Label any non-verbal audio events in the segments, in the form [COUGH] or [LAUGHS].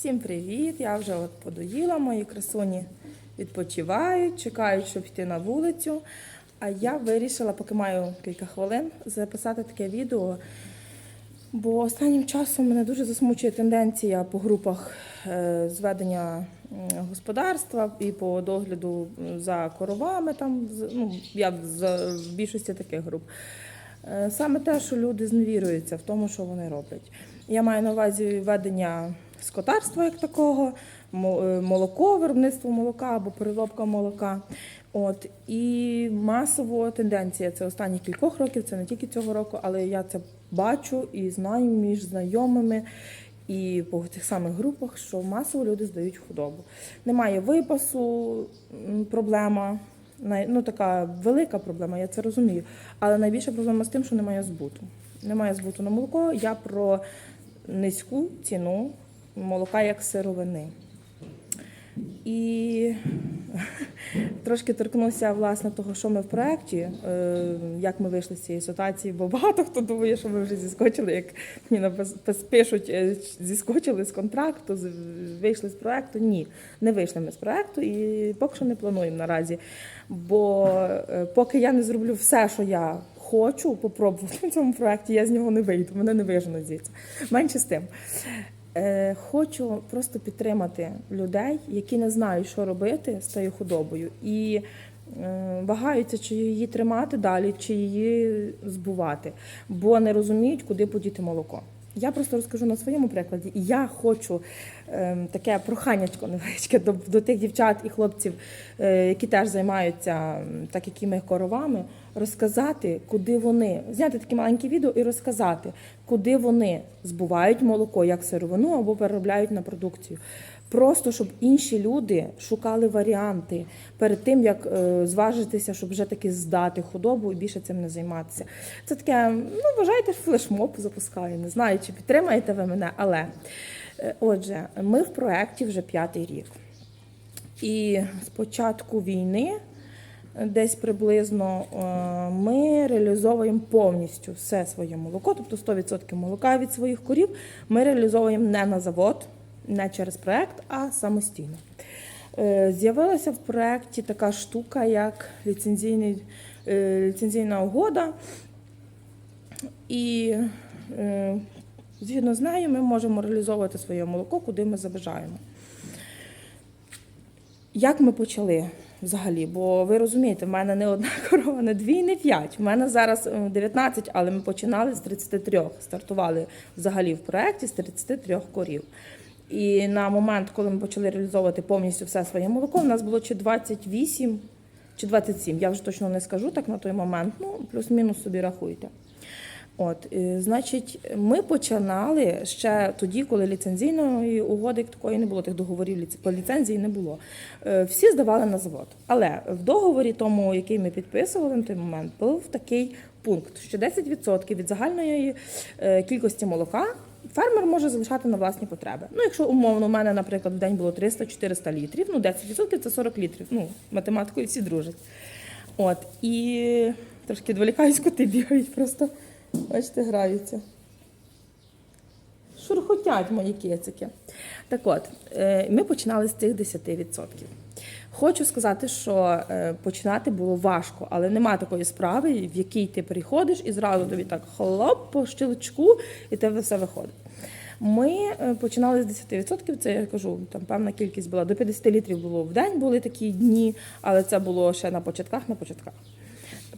Всім привіт! Я вже от подоїла, мої красуні відпочивають, чекають, щоб йти на вулицю. А я вирішила, поки маю кілька хвилин, записати таке відео. Бо останнім часом мене дуже засмучує тенденція по групах е, зведення господарства і по догляду за коровами. Там ну, я в більшості таких груп. Е, Саме те, що люди зневіруються в тому, що вони роблять. Я маю на увазі ведення скотарства як такого, е, молоко, виробництво молока або переробка молока. От і масово тенденція це останніх кількох років, це не тільки цього року, але я це бачу і знаю між знайомими і по тих самих групах, що масово люди здають худобу. Немає випасу, проблема. Ну, така велика проблема, я це розумію. Але найбільша проблема з тим, що немає збуту. Немає збуту на молоко. Я про низьку ціну молока як сировини. І [LAUGHS] трошки торкнуся власне того, що ми в проєкті, е, як ми вийшли з цієї ситуації, бо багато хто думає, що ми вже зіскочили, як мені пишуть, е, зіскочили з контракту, вийшли з проєкту. Ні, не вийшли ми з проєкту і поки що не плануємо наразі. Бо е, поки я не зроблю все, що я хочу попробувати в цьому проєкті, я з нього не вийду, мене не виженуть звідси. Менше з тим. Е, Хочу просто підтримати людей, які не знають, що робити з цією худобою, і е, вагаються, чи її тримати далі, чи її збувати, бо не розуміють, куди подіти молоко. Я просто розкажу на своєму прикладі. І Я хочу ем, таке проханнячко невеличке до, до тих дівчат і хлопців, е, які теж займаються м, так, якими ми коровами, розказати, куди вони зняти таке маленьке відео і розказати, куди вони збувають молоко як сировину або переробляють на продукцію. Просто щоб інші люди шукали варіанти перед тим, як е, зважитися, щоб вже таки здати худобу і більше цим не займатися. Це таке, ну вважайте, флешмоб запускаю. Не знаю, чи підтримаєте ви мене, але е, отже, ми в проєкті вже п'ятий рік. І з початку війни, е, десь приблизно, ми реалізовуємо повністю все своє молоко, тобто 100% молока від своїх корів ми реалізовуємо не на завод, не через проект, а самостійно. Е, З'явилася в проєкті така штука, як е, ліцензійна угода. І е, згідно з нею ми можемо реалізовувати своє молоко, куди ми забажаємо. Як ми почали взагалі? Бо ви розумієте, в мене не одна [LAUGHS] корова, не дві, не п'ять. У мене зараз е, 19, але ми починали з 33. Стартували взагалі в проєкті з 33 корів. І на момент, коли ми почали реалізовувати повністю все своє молоко, у нас було чи 28, чи 27. Я вже точно не скажу так на той момент. Ну, плюс-мінус собі рахуйте. От, е, значить, ми починали ще тоді, коли ліцензійної угоди такої не було, тих договорів по ліцензії не було. Е, Всі здавали на завод. Але в договорі, тому, який ми підписували на той момент, був такий пункт, що 10% від загальної е, кількості молока фермер може залишати на власні потреби. Ну, якщо умовно, у мене, наприклад, в день було 300-400 літрів, ну 10% це 40 літрів. Ну, математикою всі дружать. От, і трошки відволікаюсь, коти бігають просто. Бачите, граються. Шурхотять мої кицики. Так от, е, ми починали з цих 10%. Хочу сказати, що е, починати було важко, але нема такої справи, в якій ти приходиш і зразу тобі так хлоп по щелчку, і тебе все виходить. Ми е, починали з 10%, це я кажу, там певна кількість була. До 50 літрів було в день, були такі дні, але це було ще на початках, на початках.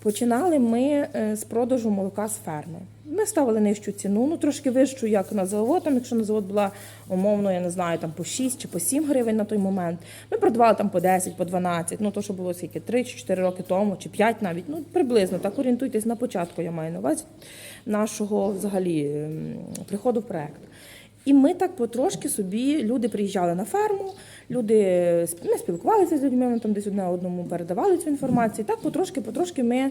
Починали ми е, з продажу молока з ферми. Ми ставили нижчу ціну, ну трошки вищу, як на завод. Там, якщо на завод була умовно, я не знаю, там по 6 чи по 7 гривень на той момент. Ми продавали там по 10, по 12, ну то, що було скільки, 3 чи 4 роки тому, чи 5 навіть. Ну, приблизно так орієнтуйтесь на початку, я маю на увазі нашого взагалі ем, приходу в проект. І ми так потрошки собі люди приїжджали на ферму, люди ми спілкувалися з людьми, вони там десь одне одному передавали цю інформацію. І так потрошки, потрошки ми.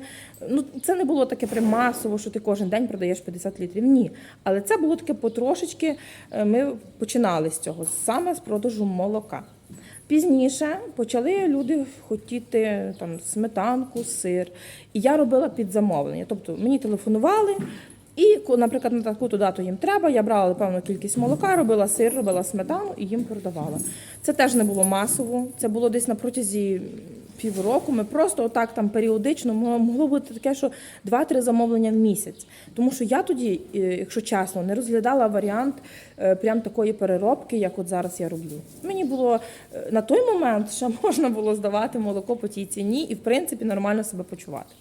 Ну це не було таке прям масово, що ти кожен день продаєш 50 літрів. Ні. Але це було таке потрошечки. е, Ми починали з цього, саме з продажу молока. Пізніше почали люди хотіти там сметанку, сир. І я робила під замовлення. Тобто мені телефонували. І, наприклад, на таку-то дату їм треба, я брала певну кількість молока, робила сир, робила сметану і їм продавала. Це теж не було масово, це було десь на протязі півроку. Ми просто отак там періодично могло бути таке, що 2-3 замовлення в місяць. Тому що я тоді, е, якщо чесно, не розглядала варіант е, прям такої переробки, як от зараз я роблю. Мені було е, на той момент ще [LAUGHS] можна було здавати молоко по тій ціні і, в принципі, нормально себе почувати.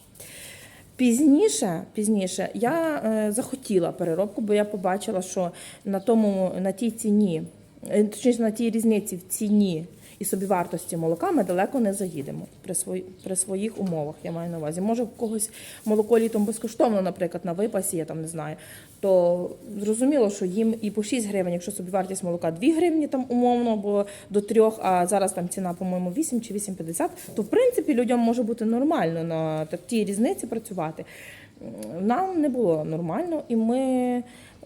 Пізніше, пізніше я е, захотіла переробку, бо я побачила, що на тому на тій ціні, е, точніше на тій різниці в ціні і собівартості молока ми далеко не заїдемо при свої, при своїх умовах. Я маю на увазі. Може, в когось молоко літом безкоштовно, наприклад, на випасі, я там не знаю. То зрозуміло, що їм і по 6 гривень, якщо собівартість молока 2 гривні там умовно, або до 3, а зараз там ціна, по-моєму, 8 чи 8,50, то в принципі людям може бути нормально на тій різниці працювати. Нам не було нормально, і ми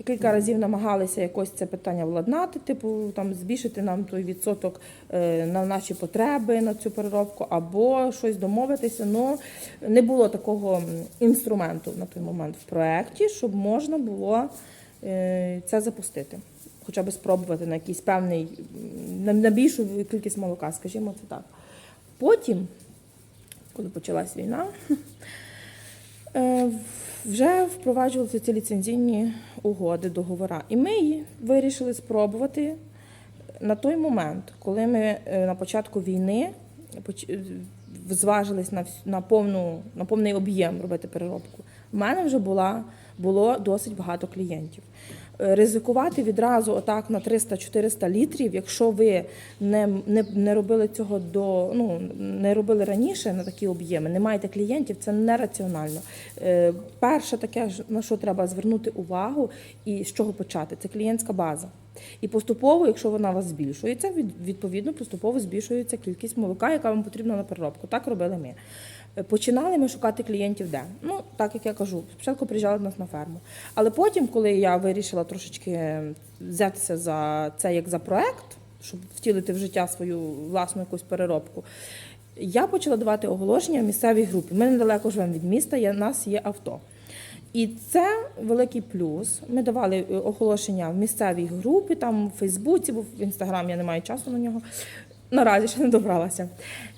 кілька разів намагалися якось це питання владнати, типу там збільшити нам той відсоток е, на наші потреби на цю переробку, або щось домовитися. Ну не було такого інструменту на той момент в проєкті, щоб можна було е, це запустити. Хоча б спробувати на якийсь певний на, більшу кількість молока, скажімо це так. Потім, коли почалась війна, Вже впроваджувалися ці ліцензійні угоди, договори. І ми її вирішили спробувати на той момент, коли ми е, на початку війни е, зважились на, на, повну, на повний об'єм робити переробку. У мене вже була, було досить багато клієнтів. Е, Ризикувати відразу отак на 300-400 літрів, якщо ви не, не, не робили цього до ну не робили раніше на такі об'єми, не маєте клієнтів, це нераціонально. Е, Перше таке, на що треба звернути увагу і з чого почати, це клієнтська база. І поступово, якщо вона у вас збільшується, відповідно поступово збільшується кількість молока, яка вам потрібна на переробку. Так робили ми. Е, Починали ми шукати клієнтів де? Ну, так як я кажу, спочатку приїжджали до нас на ферму. Але потім, коли я вирішила трошечки взятися за це як за проект, щоб втілити в життя свою власну якусь переробку, я почала давати оголошення в місцевій групі. Ми недалеко живемо від міста, у нас є авто. І це великий плюс. Ми давали е, оголошення в місцевій групі, там в Фейсбуці, бо в Інстаграм я не маю часу на нього. Наразі ще не добралася.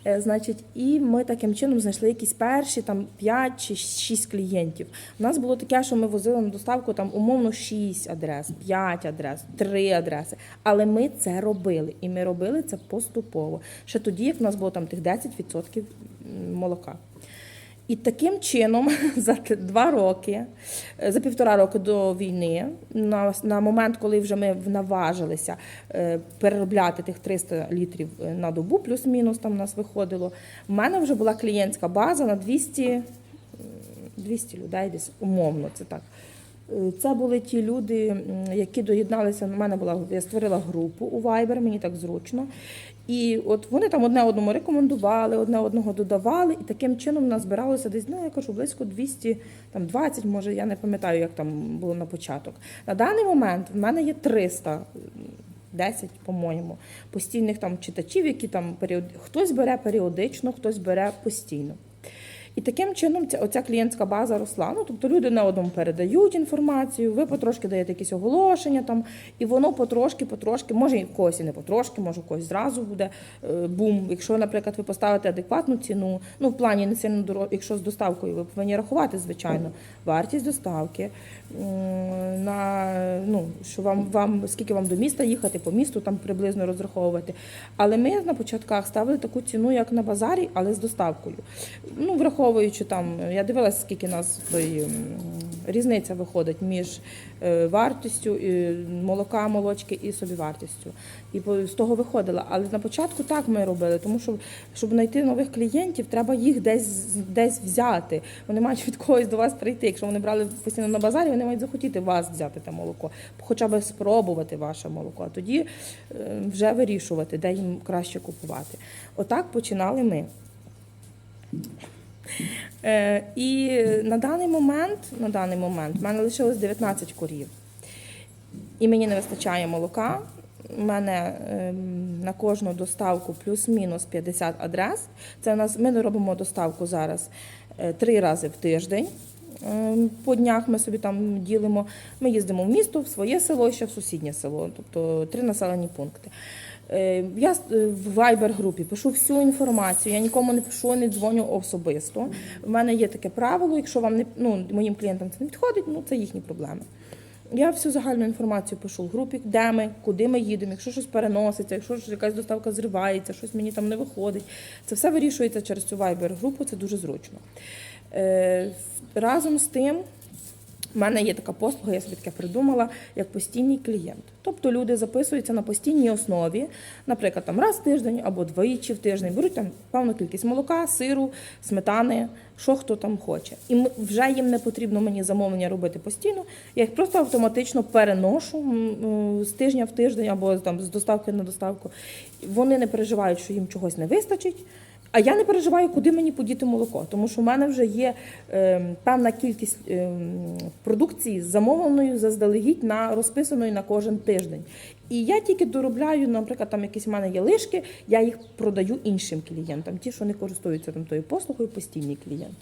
Е, Значить, і ми таким чином знайшли якісь перші там 5 чи 6 клієнтів. У нас було таке, що ми возили на доставку там умовно 6 адрес, 5 адрес, 3 адреси. Але ми це робили. І ми робили це поступово. Ще тоді, як в нас було там тих 10% молока. І таким чином [LAUGHS] за два роки, е, за півтора роки до війни, на, на момент, коли вже ми наважилися е, переробляти тих 300 літрів е, на добу, плюс-мінус там у нас виходило, в мене вже була клієнтська база на 200, 200 людей десь умовно, це так. Це були ті люди, які доєдналися. У мене була я створила групу у Viber, мені так зручно. І от вони там одне одному рекомендували, одне одного додавали, і таким чином назбиралося десь, ну я кажу, близько 200, там 20, може, я не пам'ятаю, як там було на початок. На даний момент в мене є 300 10, по-моєму, постійних там читачів, які там період... хтось бере періодично, хтось бере постійно. І таким чином ця оця клієнтська база росла. Ну, тобто люди на одному передають інформацію, ви потрошки даєте якісь оголошення там, і воно потрошки, потрошки, може і в когось і не потрошки, може у когось зразу буде е, бум. Якщо, наприклад, ви поставите адекватну ціну, ну в плані не сильно дорого, якщо з доставкою, ви повинні рахувати, звичайно, вартість доставки, на ну, що вам, вам скільки вам до міста їхати, по місту там приблизно розраховувати. Але ми на початках ставили таку ціну, як на базарі, але з доставкою. Ну, враховуючи там, я дивилася, скільки нас той різниця виходить між е, вартістю молока, молочки і собівартістю. І з того виходила. Але на початку так ми робили, тому що щоб знайти нових клієнтів, треба їх десь десь взяти. Вони мають від когось до вас прийти. Якщо вони брали постійно на базарі, вони мають захотіти вас взяти те молоко, хоча б спробувати ваше молоко, а тоді е, вже вирішувати, де їм краще купувати. Отак починали ми. Е, і на даний момент, на даний момент в мене лишилось 19 корів. І мені не вистачає молока. У мене ем, на кожну доставку плюс-мінус 50 адрес. Це у нас ми робимо доставку зараз е, три рази в тиждень. Е, По днях ми собі там ділимо. Ми їздимо в місто, в своє село, ще в сусіднє село, тобто три населені пункти. Е, Я е, в Viber групі пишу всю інформацію. Я нікому не пишу, не дзвоню особисто. У мене є таке правило. Якщо вам не ну, моїм клієнтам це не підходить, ну це їхні проблеми. Я всю загальну інформацію пишу в групі, де ми, куди ми їдемо, якщо щось переноситься, якщо якась доставка зривається, щось мені там не виходить. Це все вирішується через цю Viber-групу, це дуже зручно. Е, разом з тим, у мене є така послуга, я собі таке придумала, як постійний клієнт. Тобто люди записуються на постійній основі, наприклад, там раз в тиждень або двічі в тиждень, беруть там певну кількість молока, сиру, сметани, що хто там хоче. І вже їм не потрібно мені замовлення робити постійно. Я їх просто автоматично переношу м, з тижня в тиждень або там з доставки на доставку. Вони не переживають, що їм чогось не вистачить. А я не переживаю, куди мені подіти молоко, тому що в мене вже є е, певна кількість е, продукції замовленою заздалегідь на розписаною на кожен тиждень. І я тільки доробляю, наприклад, там якісь в мене є лишки, я їх продаю іншим клієнтам, ті, що не користуються там тою послугою, постійний клієнт.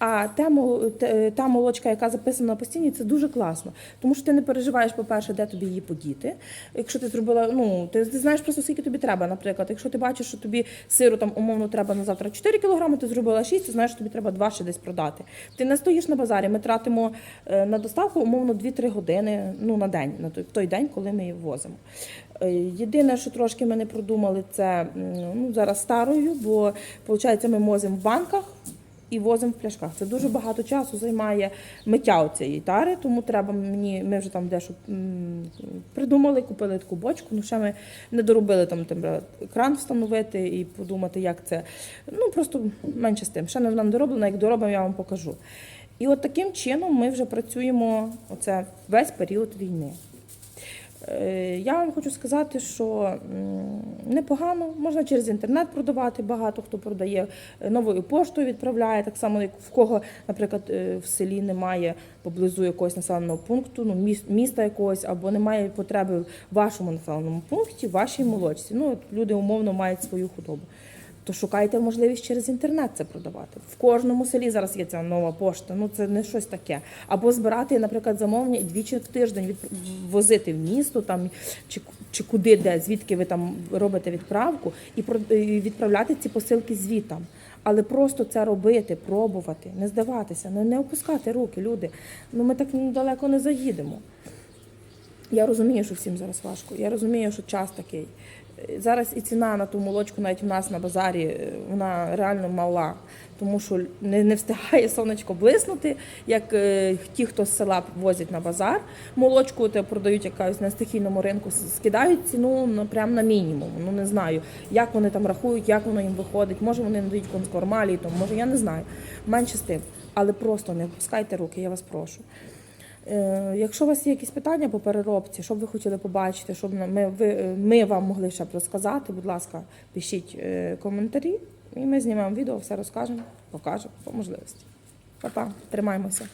А те- та молочка, яка записана на постійній, це дуже класно. Тому що ти не переживаєш, по-перше, де тобі її подіти. Якщо ти зробила, ну ти, знаєш просто скільки тобі треба. Наприклад, якщо ти бачиш, що тобі сиру там умовно треба на завтра 4 кг, ти зробила 6, ти знаєш, що тобі треба 2 ще десь продати. Ти не стоїш на базарі. Ми тратимо е, на доставку умовно 2-3 години ну, на день, на той, той день, коли ми її возимо. Е, Єдине, що трошки ми не продумали, це ну, зараз старою, бо виходить, ми возимо в банках і возимо в пляшках. Це дуже багато часу займає миття цієї тари, тому треба мені. Ми вже там дещо придумали, купили таку бочку. Ну ще ми не доробили там кран встановити і подумати, як це. Ну просто менше з тим. Ще не нам дороблено, як доробимо, я вам покажу. І от таким чином ми вже працюємо оце весь період війни. Е, Я вам хочу сказати, що непогано, можна через інтернет продавати, багато хто продає е, новою поштою відправляє, так само, як в кого, наприклад, е, в селі немає поблизу якогось населеного пункту, ну, міс- міста якогось, або немає потреби в вашому населеному пункті, вашій молочці. Ну, люди умовно мають свою худобу. То шукайте можливість через інтернет це продавати. В кожному селі зараз є ця нова пошта. Ну це не щось таке. Або збирати, наприклад, замовлення і двічі в тиждень від возити в місто там чи, чи куди, де звідки ви там робите відправку, і відправляти ці посилки звітам. Але просто це робити, пробувати, не здаватися, не опускати руки, люди. Ну ми так далеко не заїдемо. Я розумію, що всім зараз важко. Я розумію, що час такий. Зараз і ціна на ту молочку навіть у нас на базарі е, вона реально мала, тому що не, не встигає сонечко блиснути, як е, ті, хто з села возять на базар, молочку те продають якось на стихійному ринку, скидають ціну ну, прямо на мінімум. Ну не знаю, як вони там рахують, як воно їм виходить. Може вони надають конскормалі, то може я не знаю. Менше з тим. Але просто не опускайте руки, я вас прошу. Е, Якщо у вас є якісь питання по переробці, що б ви хотіли побачити, щоб ми, ви, ми вам могли ще б розказати, будь ласка, пишіть е, коментарі, і ми знімемо відео, все розкажемо, покажемо по можливості. Па-па, тримаємося.